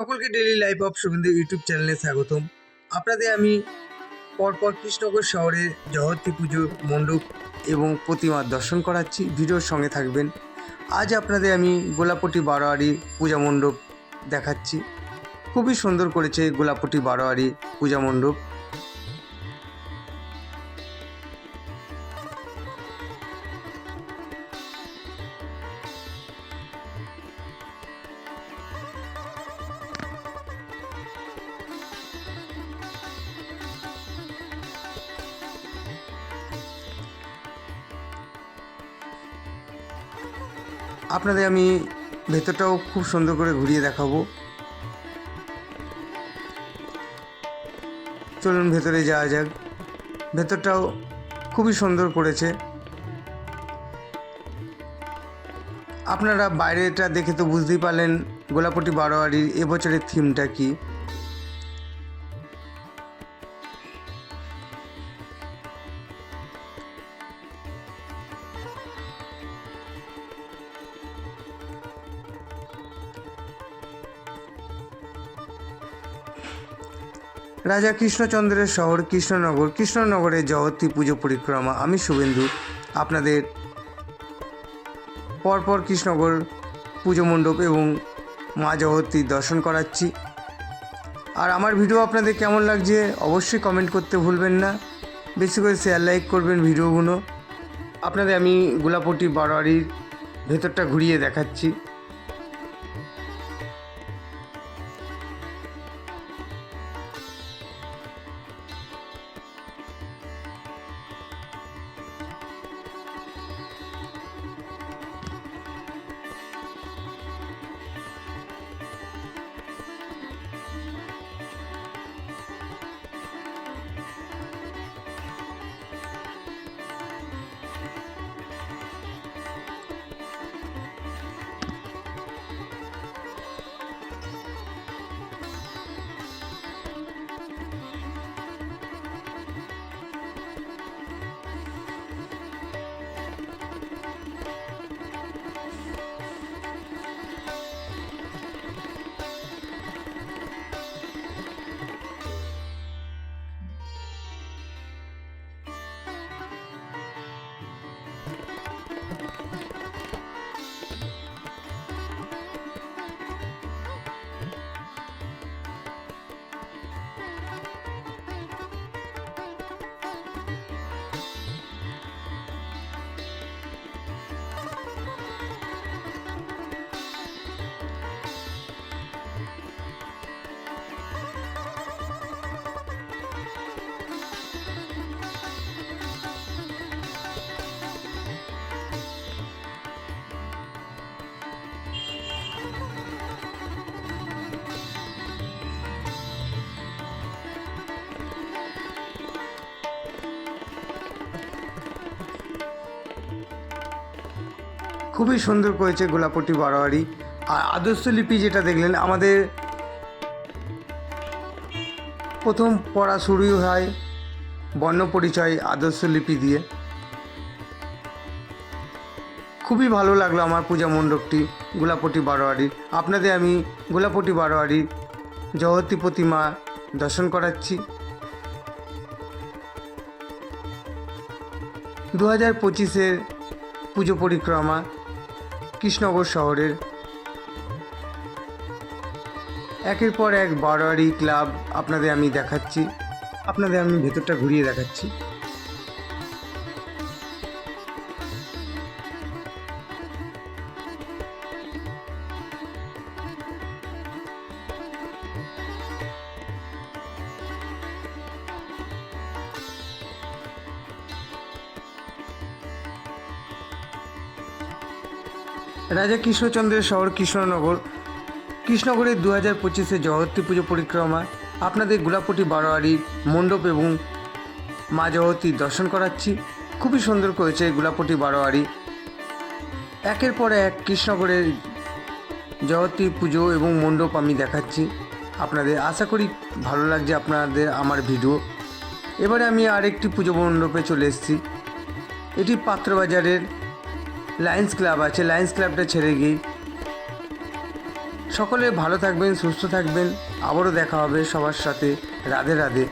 সকলকে daily life of Sugandhi YouTube চ্যানেলে স্বাগতম। আপনাদের আমি পরপর কৃষ্ণগর শহরে জগতী পুজো মণ্ডপ এবং প্রতিমার দর্শন করাচ্ছি। ভিডিওর সঙ্গে থাকবেন। আজ আপনাদের আমি গোলাপটি বারোয়ারি পূজা মণ্ডপ দেখাচ্ছি। খুবই সুন্দর করেছে গোলাপটি বারোয়ারি পূজা মণ্ডপ। আপনাদের আমি ভেতরটাও খুব সুন্দর করে ঘুরিয়ে দেখাবো। চলুন ভেতরে যাওয়া যাক। ভেতরটাও খুবই সুন্দর করেছে আপনারা বাইরেটা দেখে তো বুঝতেই পারলেন গোলাপটি বারোয়ারির এবছরের থিমটা কি। রাজা কৃষ্ণচন্দ্রের শহর কৃষ্ণনগর। কৃষ্ণনগরের জগত্রী পুজো পরিক্রমা। আমি শুভেন্দু, আপনাদের পরপর কৃষ্ণনগর পুজো মণ্ডপ এবং মা জগত্রীর দর্শন করাচ্ছি। আর আমার ভিডিও আপনাদের কেমন লাগছে অবশ্যই কমেন্ট করতে ভুলবেন না। বেশি করে শেয়ার লাইক করবেন ভিডিওগুলো। আপনাদের আমি গোলাপটি বারোয়ারির ভেতরটা ঘুরিয়ে দেখাচ্ছি। খুবই সুন্দর করেছে গোলাপটি বারোয়ারি। আর আদর্শ লিপি যেটা দেখলেন, আমাদের প্রথম পড়া শুরু হয় বর্ণ পরিচয় আদর্শ লিপি দিয়ে। খুবই ভালো লাগল আমার পূজা মণ্ডপটি, গোলাপটি বারোয়ারির আপনাদের আমি গোলাপটি বারোয়ারির জগতী প্রতিমা দর্শন করাচ্ছি। দু হাজার পঁচিশের পুজো পরিক্রমা কৃষ্ণনগর শহরের। একের পর এক বারোয়ারি ক্লাব আপনাদের আমি দেখাচ্ছি। আপনাদের আমি ভেতরটা ঘুরিয়ে দেখাচ্ছি। রাজা কৃষ্ণচন্দ্রের শহর কৃষ্ণনগর। কৃষ্ণনগরের দু হাজার পঁচিশে জগত্রী পুজো পরিক্রমা, আপনাদের গোলাপটি বারোয়ারি মণ্ডপ এবং মা জগতীর দর্শন করাচ্ছি। খুবই সুন্দর করেছে গোলাপটি বারোয়ারি। একের পর এক কৃষ্ণনগরের জগতী পুজো এবং মণ্ডপ আমি দেখাচ্ছি। আপনাদের আশা করি ভালো লাগছে আপনাদের আমার ভিডিও। এবারে আমি আরেকটি পুজো মণ্ডপে চলে এসেছি। এটি পাত্রবাজারের লায়ন্স ক্লাব আছে লায়ন্স ক্লাবটা ছেড়ে গিয়ে। সকলে ভালো থাকবেন, সুস্থ থাকবেন। আবারও দেখা হবে সবার সাথে। রাধে রাধে।